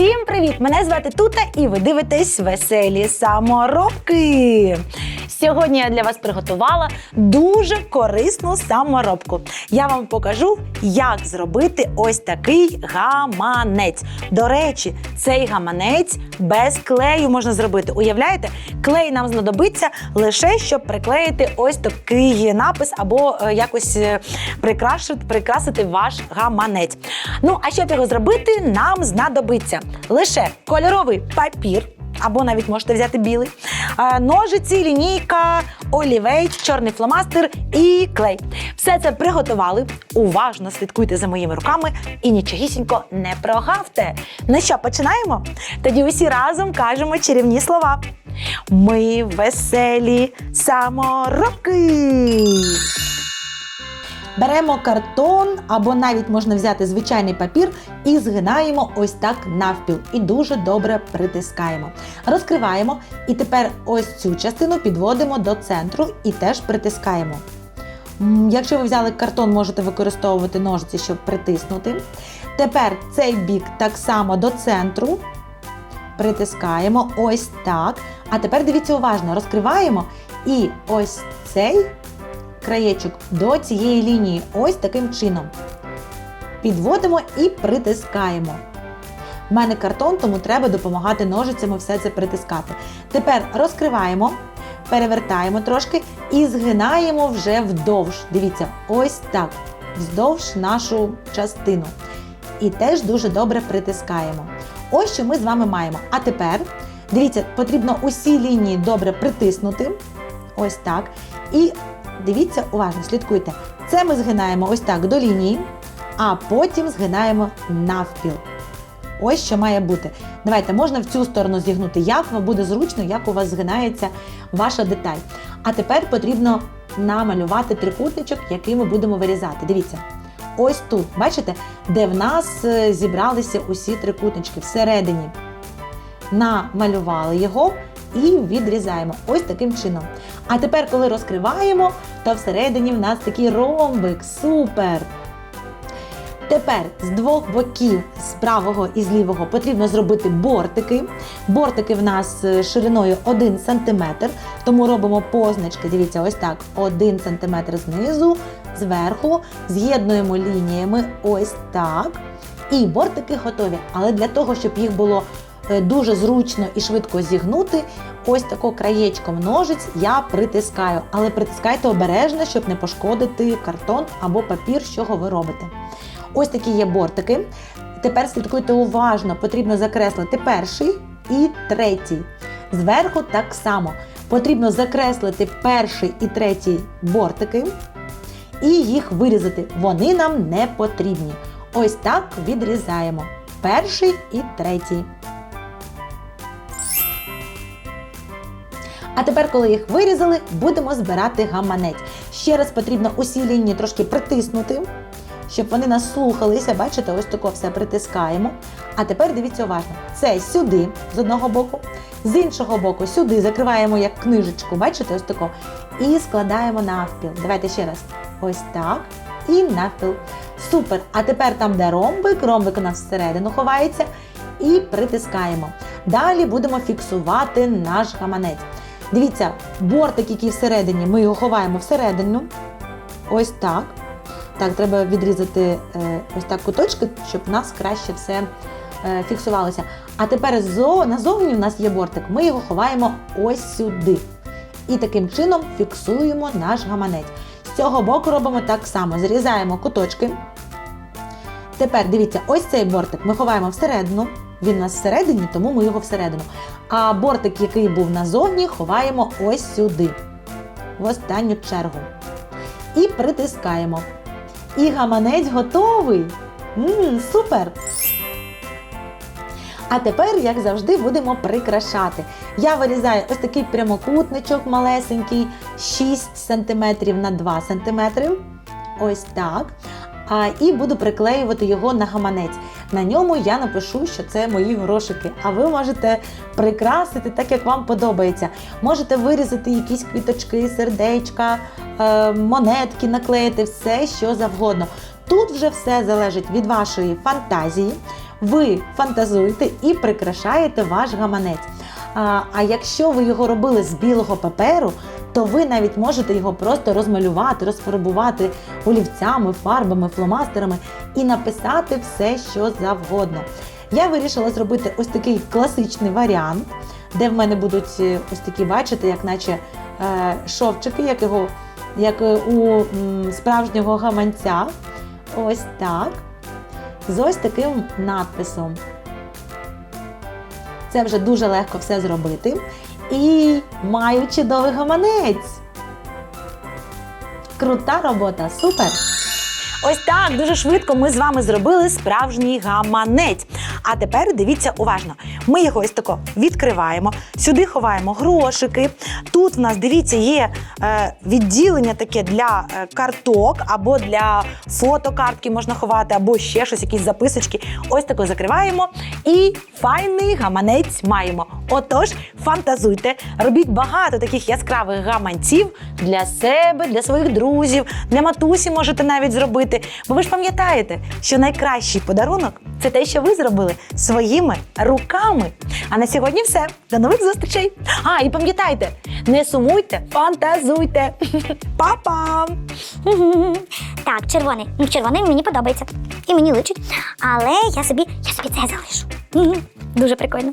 Всім привіт! Мене звати Тута, і ви дивитесь веселі саморобки. Сьогодні я для вас приготувала дуже корисну саморобку. Я вам покажу, як зробити ось такий гаманець. До речі, цей гаманець без клею можна зробити. Уявляєте, клей нам знадобиться лише щоб приклеїти ось такий напис або е, якось е, прикрашити, прикрасити ваш гаманець. Ну а щоб його зробити, нам знадобиться лише кольоровий папір. Або навіть можете взяти білий, е, ножиці, лінійка, олівець, чорний фломастер і клей. Все це приготували. Уважно слідкуйте за моїми руками і нічогісінько не прогавте. Ну що, починаємо? Тоді усі разом кажемо чарівні слова. Ми веселі саморобки. Беремо картон або навіть можна взяти звичайний папір і згинаємо ось так навпіл і дуже добре притискаємо. Розкриваємо і тепер ось цю частину підводимо до центру і теж притискаємо. Якщо ви взяли картон, можете використовувати ножиці, щоб притиснути. Тепер цей бік так само до центру. Притискаємо ось так. А тепер дивіться уважно, розкриваємо і ось цей краєчок до цієї лінії, ось таким чином. Підводимо і притискаємо. У мене картон, тому треба допомагати ножицями все це притискати. Тепер розкриваємо, перевертаємо трошки і згинаємо вже вдовж. Дивіться, ось так, вздовж нашу частину. І теж дуже добре притискаємо. Ось що ми з вами маємо. А тепер, дивіться, потрібно усі лінії добре притиснути. Ось так. І дивіться, уважно, слідкуйте. Це ми згинаємо ось так до лінії, а потім згинаємо навпіл. Ось що має бути. Давайте, можна в цю сторону зігнути, як вам буде зручно, як у вас згинається ваша деталь. А тепер потрібно намалювати трикутничок, який ми будемо вирізати. Дивіться. Ось тут, бачите, де в нас е, зібралися усі трикутнички всередині. Намалювали його і відрізаємо ось таким чином. А тепер, коли розкриваємо, то всередині в нас такий ромбик. Супер! Тепер з двох боків, з правого і з лівого, потрібно зробити бортики. Бортики в нас е, шириною 1 см, тому робимо позначки. Дивіться, ось так: 1 см знизу, зверху, з'єднуємо лініями ось так. І бортики готові. Але для того, щоб їх було дуже зручно і швидко зігнути, ось тако краєчком ножиць я притискаю. Але притискайте обережно, щоб не пошкодити картон або папір, з чого ви робите. Ось такі є бортики. Тепер слідкуйте уважно, потрібно закреслити перший і третій. Зверху так само. Потрібно закреслити перший і третій бортики і їх вирізати. Вони нам не потрібні. Ось так відрізаємо. Перший і третій. А тепер, коли їх вирізали, будемо збирати гаманець. Ще раз потрібно усі лінії трошки притиснути, щоб вони нас слухалися. Бачите, ось тако все притискаємо. А тепер дивіться уважно. Це сюди з одного боку, з іншого боку сюди закриваємо як книжечку, бачите, ось тако. І складаємо навпіл. Давайте ще раз. Ось так. І навпіл. Супер! А тепер там, де ромбик, ромбик у нас всередину ховається, і притискаємо. Далі будемо фіксувати наш гаманець. Дивіться, бортик, який всередині, ми його ховаємо всередину. Ось так. Так, треба відрізати е, ось так куточки, щоб у нас краще все е, фіксувалося. А тепер зо, назовні в нас є бортик, ми його ховаємо ось сюди. І таким чином фіксуємо наш гаманець. З цього боку робимо так само: зрізаємо куточки. Тепер дивіться, ось цей бортик ми ховаємо всередину. Він у нас всередині, тому ми його всередину. А бортик, який був назовні, ховаємо ось сюди, в останню чергу. і притискаємо. І гаманець готовий. Мм, супер! А тепер, як завжди, будемо прикрашати. Я вирізаю ось такий прямокутничок малесенький, 6 см на 2 см. Ось так. І буду приклеювати його на гаманець. На ньому я напишу, що це мої грошики. А ви можете прикрасити так, як вам подобається. Можете вирізати якісь квіточки, сердечка, е, монетки, наклеїти, все, що завгодно. Тут вже все залежить від вашої фантазії. Ви фантазуєте і прикрашаєте ваш гаманець. А, а якщо ви його робили з білого паперу, то ви навіть можете його просто розмалювати, розфарбувати олівцями, фарбами, фломастерами і написати все, що завгодно. Я вирішила зробити ось такий класичний варіант, де в мене будуть е, ось такі, бачите, як наче е, шовчики, як, його, як е, у справжнього гаманця. Ось так. З ось таким надписом. Це вже дуже легко все зробити. І маю чудовий гаманець. Крута робота, супер! Ось так дуже швидко ми з вами зробили справжній гаманець. А тепер дивіться уважно. Ми його ось тако відкриваємо, сюди ховаємо грошики. Тут в нас, дивіться, є е, відділення таке для е, карток або для фотокартки можна ховати, або ще щось, якісь записочки. Ось тако закриваємо і файний гаманець маємо. Отож, фантазуйте, робіть багато таких яскравих гаманців для себе, для своїх друзів, для матусі можете навіть зробити. Бо ви ж пам'ятаєте, що найкращий подарунок це те, що ви зробили своїми руками. А на сьогодні все. До нових зустрічей! А, і пам'ятайте, не сумуйте, фантазуйте. Па-па! Так, червоний. Ну, Червоний мені подобається. І мені личить. Але я собі, я собі це залишу. Дуже прикольно.